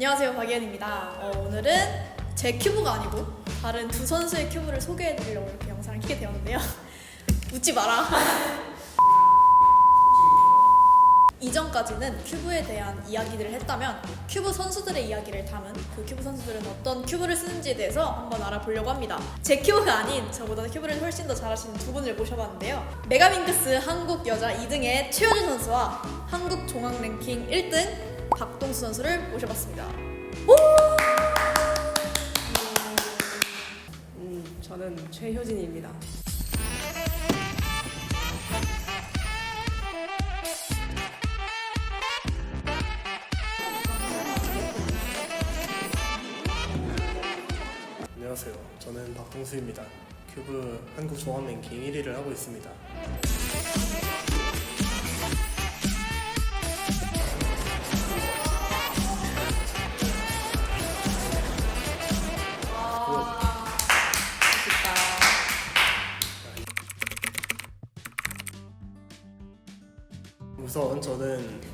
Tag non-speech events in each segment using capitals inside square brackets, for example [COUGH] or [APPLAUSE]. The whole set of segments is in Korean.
안녕하세요 박예은입니다. 어, 오늘은 제 큐브가 아니고 다른 두 선수의 큐브를 소개해드리려고 이렇게 영상을 키게 되었는데요. [LAUGHS] 웃지 마라. [LAUGHS] 이전까지는 큐브에 대한 이야기들을 했다면 큐브 선수들의 이야기를 담은 그 큐브 선수들은 어떤 큐브를 쓰는지에 대해서 한번 알아보려고 합니다. 제 큐브가 아닌 저보다 큐브를 훨씬 더 잘하시는 두 분을 모셔봤는데요. 메가민크스 한국 여자 2등의 최효진 선수와 한국 종합 랭킹 1등 박동수 선수를 모셔봤습니다. 음, 저는 최효진입니다. 안녕하세요. 저는 박동수입니다. 큐브 한국 종합 랭킹 1위를 하고 있습니다.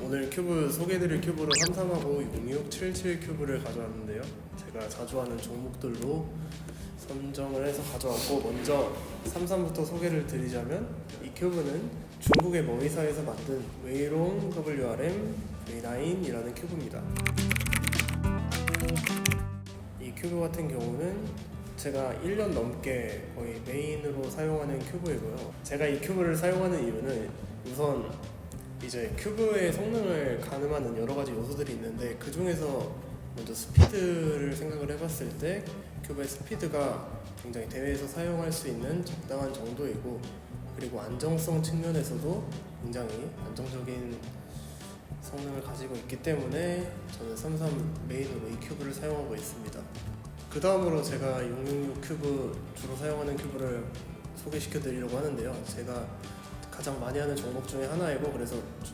오늘 큐브 소개해드릴 큐브로 33하고 66, 77 큐브를 가져왔는데요. 제가 자주 하는 종목들로 선정을 해서 가져왔고 먼저 33부터 소개를 드리자면 이 큐브는 중국의 머위사에서 만든 웨이롱 WRM V9이라는 큐브입니다. 이 큐브 같은 경우는 제가 1년 넘게 거의 메인으로 사용하는 큐브이고요. 제가 이 큐브를 사용하는 이유는 우선 이제 큐브의 성능을 가늠하는 여러 가지 요소들이 있는데 그 중에서 먼저 스피드를 생각을 해봤을 때 큐브의 스피드가 굉장히 대회에서 사용할 수 있는 적당한 정도이고 그리고 안정성 측면에서도 굉장히 안정적인 성능을 가지고 있기 때문에 저는 33 메인으로 이 큐브를 사용하고 있습니다. 그 다음으로 제가 666 큐브 주로 사용하는 큐브를 소개시켜 드리려고 하는데요. 제가 가장 많이 하는 종목 중에 하나이고 그래서 주-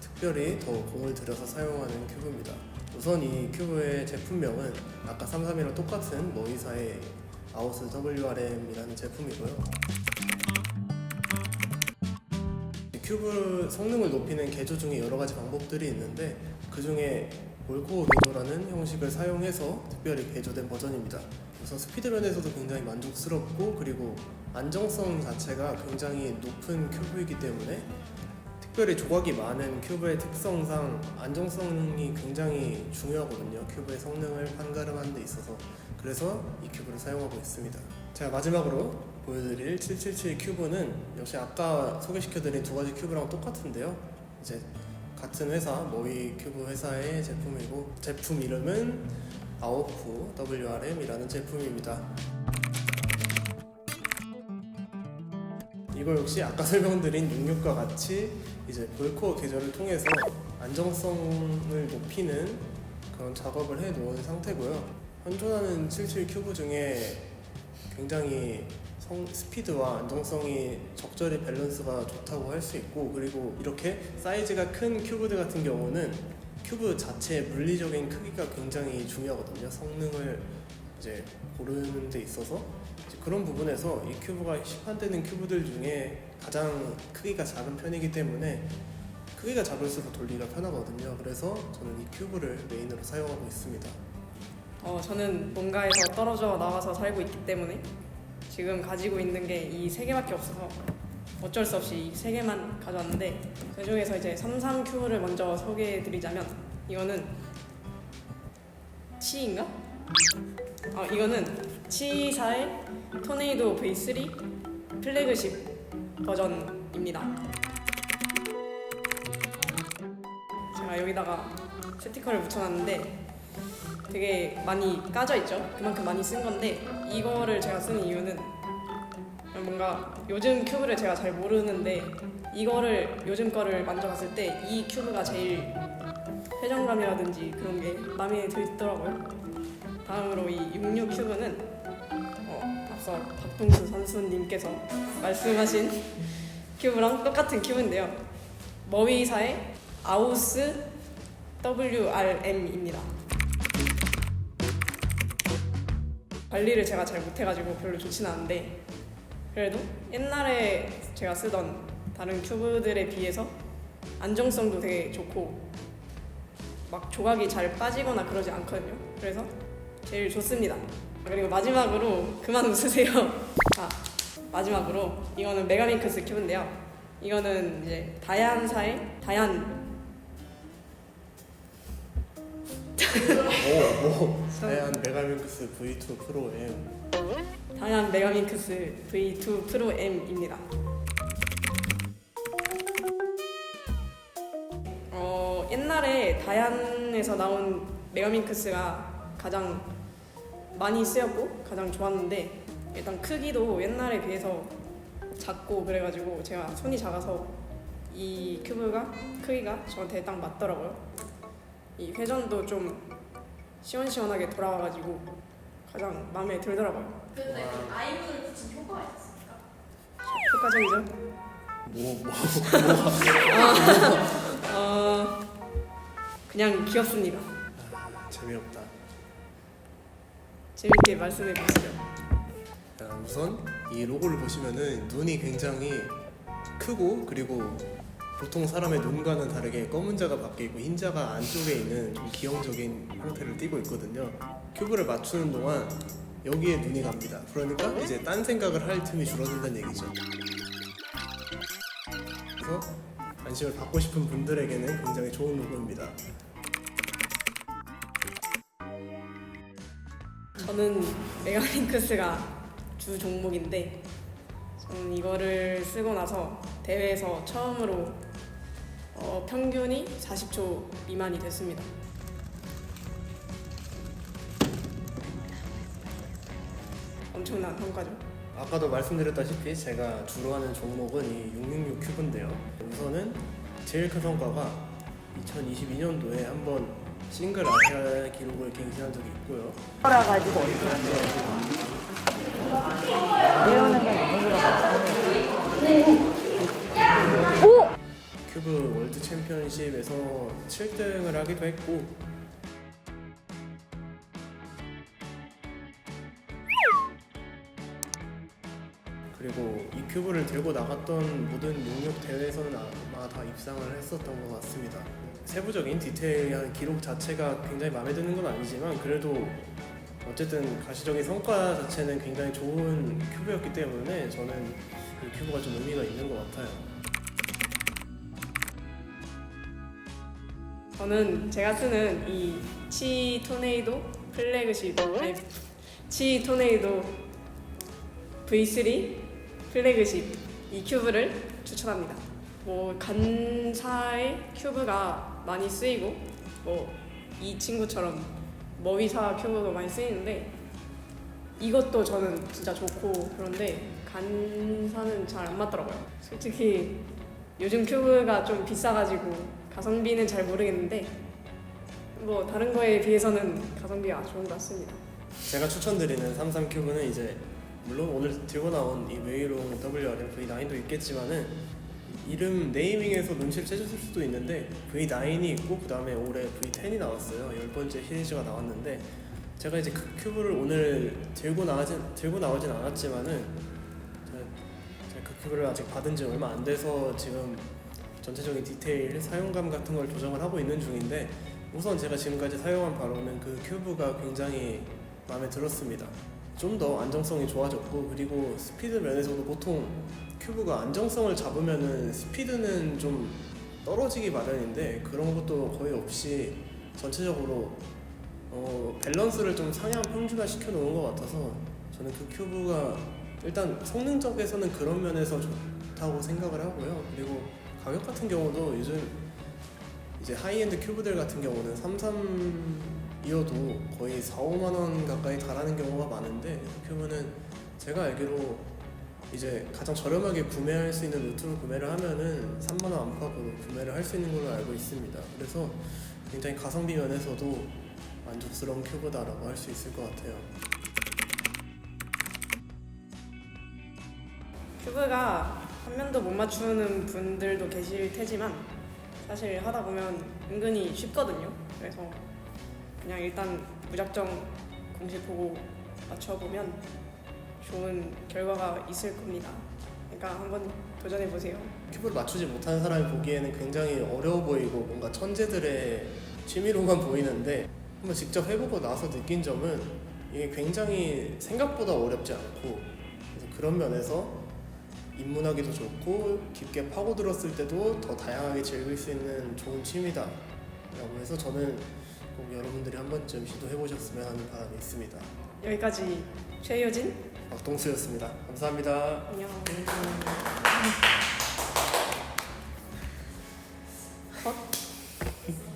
특별히 더 공을 들여서 사용하는 큐브입니다. 우선 이 큐브의 제품명은 아까 33이랑 똑같은 머이사의 아우스 WRM이라는 제품이고요. 이 큐브 성능을 높이는 개조 중에 여러 가지 방법들이 있는데 그 중에 볼코어 개조라는 형식을 사용해서 특별히 개조된 버전입니다. 우선 스피드 면에서도 굉장히 만족스럽고 그리고 안정성 자체가 굉장히 높은 큐브이기 때문에 특별히 조각이 많은 큐브의 특성상 안정성이 굉장히 중요하거든요. 큐브의 성능을 판가름하는 데 있어서 그래서 이 큐브를 사용하고 있습니다. 제가 마지막으로 보여드릴 777 큐브는 역시 아까 소개시켜드린 두 가지 큐브랑 똑같은데요. 이제 같은 회사 머위 큐브 회사의 제품이고 제품 이름은 아오프 WRM이라는 제품입니다. 이거 역시 아까 설명드린 66과 같이 이제 볼코어 계절을 통해서 안정성을 높이는 그런 작업을 해 놓은 상태고요. 현존하는 77 큐브 중에 굉장히 성, 스피드와 안정성이 적절히 밸런스가 좋다고 할 수 있고 그리고 이렇게 사이즈가 큰 큐브들 같은 경우는 큐브 자체의 물리적인 크기가 굉장히 중요하거든요. 성능을 이제 고르는 데 있어서 그런 부분에서 이 큐브가 시판되는 큐브들 중에 가장 크기가 작은 편이기 때문에 크기가 작을수록 돌리기가 편하거든요. 그래서 저는 이 큐브를 메인으로 사용하고 있습니다. 어, 저는 뭔가에서 떨어져 나와서 살고 있기 때문에 지금 가지고 있는 게 이 세 개밖에 없어서 어쩔 수 없이 이세 개만 가져왔는데 그 중에서 이제 33 큐브를 먼저 소개해드리자면 이거는 치인가? 어, 이거는 치사의 토네이도 V3 플래그십 버전입니다. 제가 여기다가 스티커를 붙여놨는데 되게 많이 까져 있죠. 그만큼 많이 쓴 건데 이거를 제가 쓰는 이유는 뭔가 요즘 큐브를 제가 잘 모르는데 이거를 요즘 거를 만져봤을 때 이 큐브가 제일 회전감이라든지 그런 게 마음에 들더라고요. 다음으로 이 66 큐브는 어, 앞서 박동수 선수님께서 말씀하신 큐브랑 똑같은 큐브인데요. 머위사의 아우스 WRM입니다. 관리를 제가 잘 못해가지고 별로 좋진 않은데 그래도 옛날에 제가 쓰던 다른 큐브들에 비해서 안정성도 되게 좋고 막 조각이 잘 빠지거나 그러지 않거든요. 그래서 제일 좋습니다. 그리고 마지막으로 그만 웃으세요. [LAUGHS] 아 마지막으로 이거는 메가밍크스 큐브인데요. 이거는 이제 다얀사의 다얀 오, 오. [LAUGHS] 다양한 메가밍크스 V2 프로 M. 다얀 메가밍크스 V2 프로 M입니다. 어, 옛날에 다얀에서 나온 메가밍크스가 가장 많이 쓰였고 가장 좋았는데 일단 크기도 옛날에 비해서 작고 그래가지고 제가 손이 작아서 이 큐브가 크기가 저한테 딱 맞더라고요. 이 회전도 좀 시원시원하게 돌아와가지고 가장 마음에 들더라고요. 근데 그 아이문을 붙인 효과가 있었습니까? 효과적이죠? 뭐, 뭐. [LAUGHS] 어, 그냥 귀엽습니다. 아, 재미없다. 재밌게 말씀해 보시죠. 자, 우선 이 로고를 보시면은 눈이 굉장히 크고 그리고 보통 사람의 눈과는 다르게 검은 자가 밖에 있고 흰 자가 안쪽에 있는 좀 기형적인 형태를 띠고 있거든요. 큐브를 맞추는 동안 여기에 눈이 갑니다. 그러니까 이제 딴 생각을 할 틈이 줄어든다는 얘기죠. 그래서 관심을 받고 싶은 분들에게는 굉장히 좋은 로고입니다. 저는 메가링크스가 주 종목인데 저는 이거를 쓰고 나서 대회에서 처음으로 어, 평균이 40초 미만이 됐습니다. 엄청난 성과죠. 아까도 말씀드렸다시피 제가 주로 하는 종목은 이 666 큐브인데요. 우선은 제일 큰 성과가 2022년도에 한번 싱글 아시아 기록을 갱신한 적이 있고요. 가지고 배우는 게 너무 큐브 월드 챔피언십에서 7등을 하기도 했고 큐브를 들고 나갔던 모든 능력 대회에서는 아마 다 입상을 했었던 것 같습니다. 세부적인 디테일한 기록 자체가 굉장히 마음에 드는 건 아니지만 그래도 어쨌든 가시적인 성과 자체는 굉장히 좋은 큐브였기 때문에 저는 이 큐브가 좀 의미가 있는 것 같아요. 저는 제가 쓰는 이 치 토네이도 플래그십 아니, 치 토네이도 V3 플래그십 이 큐브를 추천합니다. 뭐 간사의 큐브가 많이 쓰이고 뭐 이 친구처럼 머위사 큐브도 많이 쓰이는데 이것도 저는 진짜 좋고 그런데 간사는 잘 안 맞더라고요. 솔직히 요즘 큐브가 좀 비싸가지고 가성비는 잘 모르겠는데 뭐 다른 거에 비해서는 가성비가 좋은 것 같습니다. 제가 추천드리는 33 큐브는 이제 물론 오늘 들고 나온 이 웨이롱 WRF9도 있겠지만은 이름 네이밍에서 눈치를 채셨을 수도 있는데 V9이 있고 그 다음에 올해 V10이 나왔어요. 열 번째 시리즈가 나왔는데 제가 이제 그 큐브를 오늘 들고 나가진 들고 나오진 않았지만은 제가 제가 그 큐브를 아직 받은 지 얼마 안 돼서 지금 전체적인 디테일 사용감 같은 걸 조정을 하고 있는 중인데 우선 제가 지금까지 사용한 바로는 그 큐브가 굉장히 마음에 들었습니다. 좀 더 안정성이 좋아졌고 그리고 스피드 면에서도 보통 큐브가 안정성을 잡으면은 스피드는 좀 떨어지기 마련인데 그런 것도 거의 없이 전체적으로 어, 밸런스를 좀 상향 평준화 시켜 놓은 것 같아서 저는 그 큐브가 일단 성능적에서는 그런 면에서 좋다고 생각을 하고요. 그리고 가격 같은 경우도 요즘 이제 하이엔드 큐브들 같은 경우는 33 이어도 거의 4, 5만 원 가까이 달하는 경우가 많은데 그 큐브는 제가 알기로 이제 가장 저렴하게 구매할 수 있는 루트로 구매를 하면은 3만 원 안팎으로 구매를 할 수 있는 걸로 알고 있습니다. 그래서 굉장히 가성비 면에서도 만족스러운 큐브다라고 할 수 있을 것 같아요. 큐브가 한 면도 못 맞추는 분들도 계실 테지만 사실 하다 보면 은근히 쉽거든요. 그래서 그냥 일단 무작정 공식 보고 맞춰보면 좋은 결과가 있을 겁니다. 그러니까 한번 도전해 보세요. 큐브를 맞추지 못하는 사람이 보기에는 굉장히 어려워 보이고 뭔가 천재들의 취미로만 보이는데 한번 직접 해보고 나서 느낀 점은 이게 굉장히 생각보다 어렵지 않고 그런 면에서 입문하기도 좋고 깊게 파고들었을 때도 더 다양하게 즐길 수 있는 좋은 취미다 라고 해서 저는 꼭 여러분들이 한 번쯤 시도해 보셨으면 하는 바람이 있습니다. 여기까지 최효진 박동수였습니다. 감사합니다. 안녕.